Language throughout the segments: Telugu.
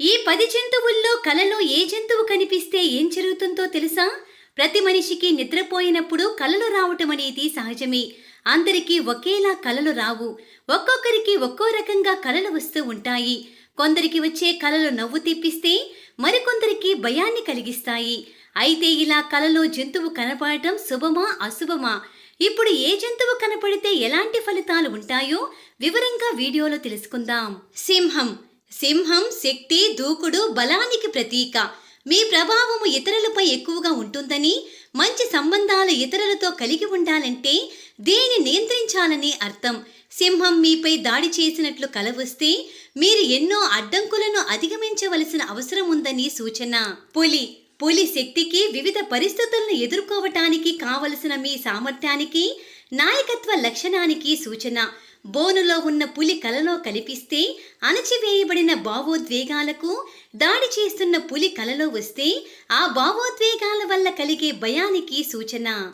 ఈ పది జంతువుల్లో కలలో ఏ జంతువు కనిపిస్తే ఏం జరుగుతుందో తెలుసా? ప్రతి మనిషికి నిద్రపోయినప్పుడు కలలు రావటం అనేది సహజమే. అందరికీ ఒకేలా కలలు రావు. ఒక్కొక్కరికి ఒక్కో రకంగా కలలు వస్తూ ఉంటాయి. కొందరికి వచ్చే కలలు నవ్వు తెప్పిస్తే మరికొందరికి భయాన్ని కలిగిస్తాయి. అయితే ఇలా కలలో జంతువు కనపడటం శుభమా అశుభమా? ఇప్పుడు ఏ జంతువు కనపడితే ఎలాంటి ఫలితాలు ఉంటాయో వివరంగా వీడియోలో తెలుసుకుందాం. సింహం. సింహం శక్తి దూకుడు బలానికి ప్రతీక. మీ ప్రభావము ఇతరులపై ఎక్కువగా ఉంటుందని మంచి సంబంధాలు ఇతరులతో కలిగి ఉండాలంటే దేని నియంత్రించాలని అర్థం. సింహం మీపై దాడి చేసినట్లు కలవస్తే మీరు ఎన్నో అడ్డంకులను అధిగమించవలసిన అవసరం ఉందని సూచన. పులి. పులి శక్తికి వివిధ పరిస్థితులను ఎదుర్కోవటానికి కావలసిన మీ సామర్థ్యానికి నాయకత్వ లక్షణానికి సూచన. బోనులో ఉన్న పులి కలలో కలిపిస్తే అణచివేయబడిన భావోద్వేగాలకు దాడి చేస్తున్న పులి కలలో వస్తే ఆ భావోద్వేగాల వల్ల కలిగే భయానికి సూచన.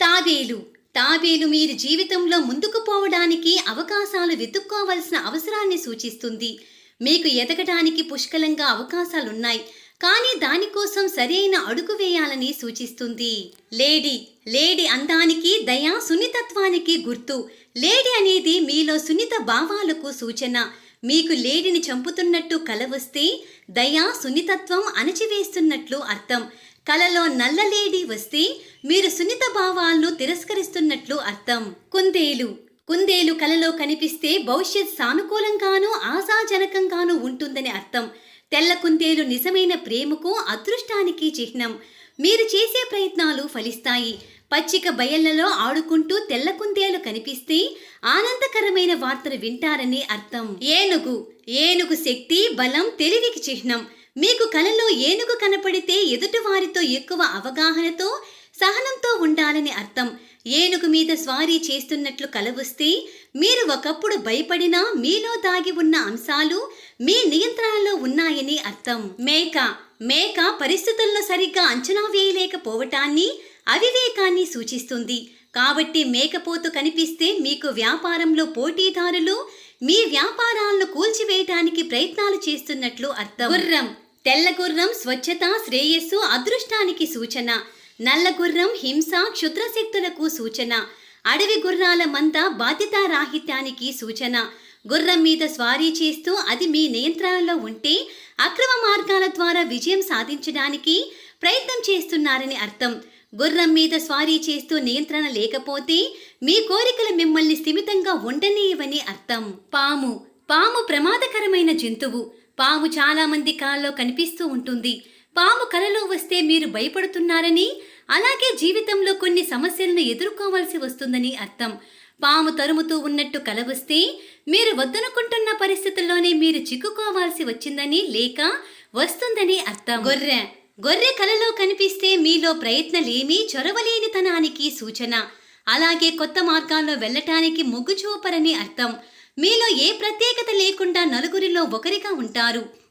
తాబేలు. తాబేలు మీరు జీవితంలో ముందుకు పోవడానికి అవకాశాలు వెతుక్కోవలసిన అవసరాన్ని సూచిస్తుంది. మీకు ఎదగటానికి పుష్కలంగా అవకాశాలున్నాయి. కానీ దానికోసం సరైన అడుగు వేయాలని సూచిస్తుంది. లేడీ లేడీ అందానికి దయా సున్నితత్వానికి గుర్తు. లేడీ అనేది మీలో సున్నిత భావాలకు సూచన. మీకు లేడిని చంపుతున్నట్టు కల వస్తే దయా సున్నితత్వం అణచివేస్తున్నట్లు అర్థం. కలలో నల్ల లేడీ వస్తే మీరు సున్నిత భావాలను తిరస్కరిస్తున్నట్లు అర్థం. కుందేలు కుందేలు కలలో కనిపిస్తే భవిష్యత్ సానుకూలంగానూ ఆశాజనకంగానూ ఉంటుందని అర్థం. తెల్ల కుందేలు నిజమైన ప్రేమకు అదృష్టానికి చిహ్నం. మీరు చేసే ప్రయత్నాలు ఫలిస్తాయి. పచ్చిక బయళ్ళలో ఆడుకుంటూ తెల్ల కుందేలు కనిపిస్తే ఆనందకరమైన వార్తలు వింటారని అర్థం. ఏనుగు ఏనుగు శక్తి బలం తెలివికి చిహ్నం. మీకు కలలో ఏనుగు కనపడితే ఎదుటివారితో ఎక్కువ అవగాహనతో సహనంతో ఉండాలని అర్థం. ఏనుగు మీద స్వారీ చేస్తున్నట్లు కలవస్తే మీరు ఒకప్పుడు భయపడినా మీలో దాగి ఉన్న అంశాలు మీ నియంత్రణలో ఉన్నాయని అర్థం. మేక. మేక పరిస్థితులను సరిగ్గా అంచనా వేయలేకపోవటాన్ని అవివేకాన్ని సూచిస్తుంది. కాబట్టి మేకపోతు కనిపిస్తే మీకు వ్యాపారంలో పోటీదారులు మీ వ్యాపారాలను కూల్చివేయటానికి ప్రయత్నాలు చేస్తున్నట్లు అర్థం. గుర్రం. తెల్ల గుర్రం స్వచ్ఛత శ్రేయస్సు అదృష్టానికి సూచన. నల్ల గుర్రం హింస క్షుద్రశక్తులకు సూచన. అడవి గుర్రాల మంద బాధ్యతారాహిత్యానికి సూచన. గుర్రం మీద స్వారీ చేస్తూ అది మీ నియంత్రణలో ఉంటే అక్రమ మార్గాల ద్వారా విజయం సాధించడానికి ప్రయత్నం చేస్తున్నారని అర్థం. గుర్రం మీద స్వారీ చేస్తూ నియంత్రణ లేకపోతే మీ కోరికలు మిమ్మల్ని స్థిమితంగా ఉండనీయవని అర్థం. పాము. పాము ప్రమాదకరమైన జంతువు. పాము చాలామంది కాల్లో కనిపిస్తూ ఉంటుంది. పాము కలలో వస్తే మీరు భయపడుతున్నారని అలాగే జీవితంలో కొన్ని సమస్యలను ఎదుర్కోవాల్సి వస్తుందని అర్థం. పాము తరుముతూ ఉన్నట్టు కల వస్తే మీరు వద్దనుకుంటున్న పరిస్థితుల్లోనే మీరు చిక్కుకోవాల్సి వచ్చిందని లేక వస్తుందని అర్థం. గొర్రె. గొర్రె కలలో కనిపిస్తే మీలో ప్రయత్నలేమీ చొరవలేనితనానికి సూచన. అలాగే కొత్త మార్గాల్లో వెళ్ళటానికి మొగ్గు చూపరని అర్థం. మీలో ఏ ప్రత్యేకత లేకుండా నలుగురిలో ఒకరిగా ఉంటారు.